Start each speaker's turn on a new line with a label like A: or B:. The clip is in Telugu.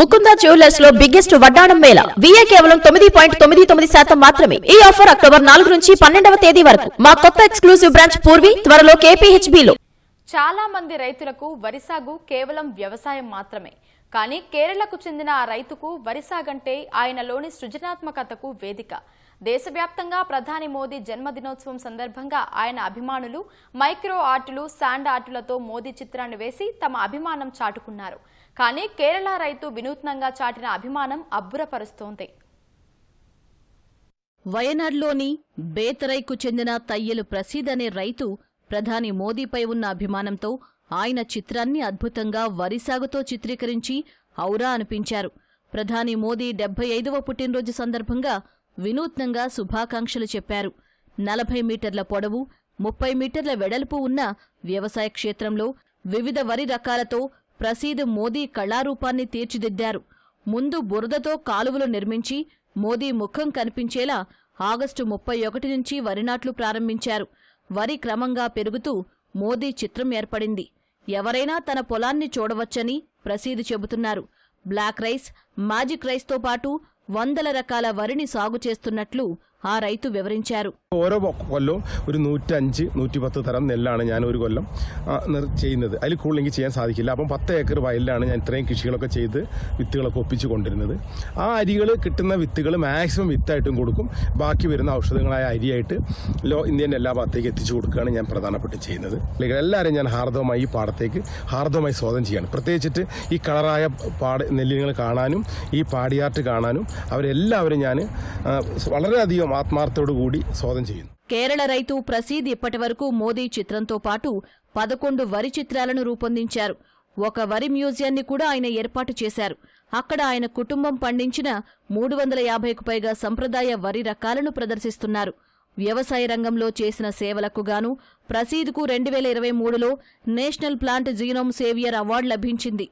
A: ముకుంద జ్యువెలర్స్లో బిగ్గెస్ట్ వడ్డాణం మేళ. విఏ కేవలం తొమ్మిది పాయింట్ తొమ్మిది తొమ్మిది శాతం మాత్రమే. ఈ ఆఫర్ అక్టోబర్ నాలుగు నుంచి పన్నెండవ తేదీ వరకు. మా కొత్త ఎక్స్క్లూసివ్ బ్రాంచ్ పూర్వి త్వరలో KPHB లో
B: చాలా మంది రైతులకు వరి సాగు కేవలం వ్యవసాయం మాత్రమే. కానీ కేరళకు చెందిన ఆ రైతుకు వరి సాగంటే ఆయనలోని సృజనాత్మకతకు వేదిక. దేశవ్యాప్తంగా ప్రధాని మోదీ జన్మదినోత్సవం సందర్భంగా ఆయన అభిమానులు మైక్రో ఆర్టులు శాండ్ ఆర్టులతో మోదీ చిత్రాన్ని వేసి తమ అభిమానం చాటుకున్నారు. కానీ కేరళ రైతు వినూత్నంగా చాటిన అభిమానం అబ్బురపరుస్తోంది.
C: వయనాడ్లోని బేతరైకు చెందిన తయ్యలు ప్రసీద్ అనే రైతు ప్రధాని మోదీపై ఉన్న అభిమానంతో ఆయన చిత్రాన్ని అద్భుతంగా వరి సాగుతో చిత్రీకరించి ఔరా అనిపించారు. ప్రధాని మోదీ డెబ్బై ఐదవ పుట్టినరోజు సందర్భంగా వినూత్నంగా శుభాకాంక్షలు చెప్పారు. నలభై మీటర్ల పొడవు ముప్పై మీటర్ల వెడల్పు ఉన్న వ్యవసాయ క్షేత్రంలో వివిధ వరి రకాలతో ప్రసీద్ మోదీ కళారూపాన్ని తీర్చిదిద్దారు. ముందు బురదతో కాలువలు నిర్మించి మోదీ ముఖం కనిపించేలా ఆగస్టు ముప్పై ఒకటి నుంచి వరి నాట్లు ప్రారంభించారు. వరి క్రమంగా పెరుగుతూ మోదీ చిత్రం ఏర్పడింది. ఎవరైనా తన పొలాన్ని చూడవచ్చని ప్రసీద్ చెబుతున్నారు. బ్లాక్ రైస్ మ్యాజిక్ రైస్తో పాటు వందల రకాల వరిని సాగు చేస్తున్నట్లు ఆ రైతు వివరించారు
D: ഓരോ കൊ- കൊല്ലവും ഒരു നൂറ്റഞ്ച് നൂറ്റി പത്ത് തരം നെല്ലാണ് ഞാൻ ഒരു കൊല്ലം ആ, നിർ- ചെയ്യുന്നത് അതിൽ കൂടുതൽ എനിക്ക് ചെയ്യാൻ സാധിക്കില്ല അപ്പം പത്ത് ഏക്കർ വയലിലാണ് ഞാൻ ഇത്രയും കൃഷികളൊക്കെ ചെയ്ത് വിത്തുകളൊക്കെ ഒപ്പിച്ച് കൊണ്ടിരുന്നത് ആ അരികൾ കിട്ടുന്ന വിത്തുകൾ മാക്സിമം വിത്തായിട്ടും കൊടുക്കും ബാക്കി വരുന്ന ഔഷധങ്ങളായ അരിയായിട്ട് ലോ ഇന്ത്യൻ്റെ എല്ലാ ഭാഗത്തേക്ക് എത്തിച്ചു കൊടുക്കുകയാണ് ഞാൻ പ്രധാനപ്പെട്ട് ചെയ്യുന്നത് അല്ലെങ്കിൽ എല്ലാവരും ഞാൻ ഹാർദവമായി ഈ പാടത്തേക്ക് ഹാർദവമായി സ്വാഗതം ചെയ്യാണ് പ്രത്യേകിച്ചിട്ട് ഈ കളറായ പാട നെല്ലിനങ്ങൾ കാണാനും ഈ പാടിയാട്ട് കാണാനും അവരെല്ലാവരും ഞാൻ ആ, വളരെയധികം ആത്മാർത്ഥത്തോടു കൂടി സ്വാഗതം ചെയ്യുന്നു
C: కేరళ రైతు ప్రసీద్ ఇప్పటివరకు మోదీ చిత్రంతో పాటు పదకొండు వరి చిత్రాలను రూపొందించారు ఒక వరి మ్యూజియాన్ని కూడా ఆయన ఏర్పాటు చేశారు అక్కడ ఆయన కుటుంబం పండించిన మూడు వందల యాభైకు పైగా సంప్రదాయ వరి రకాలను ప్రదర్శిస్తున్నారు వ్యవసాయ రంగంలో చేసిన సేవలకు గాను ప్రసీద్కు రెండు వేల ఇరవై మూడులో national plant genome saviour award లభించింది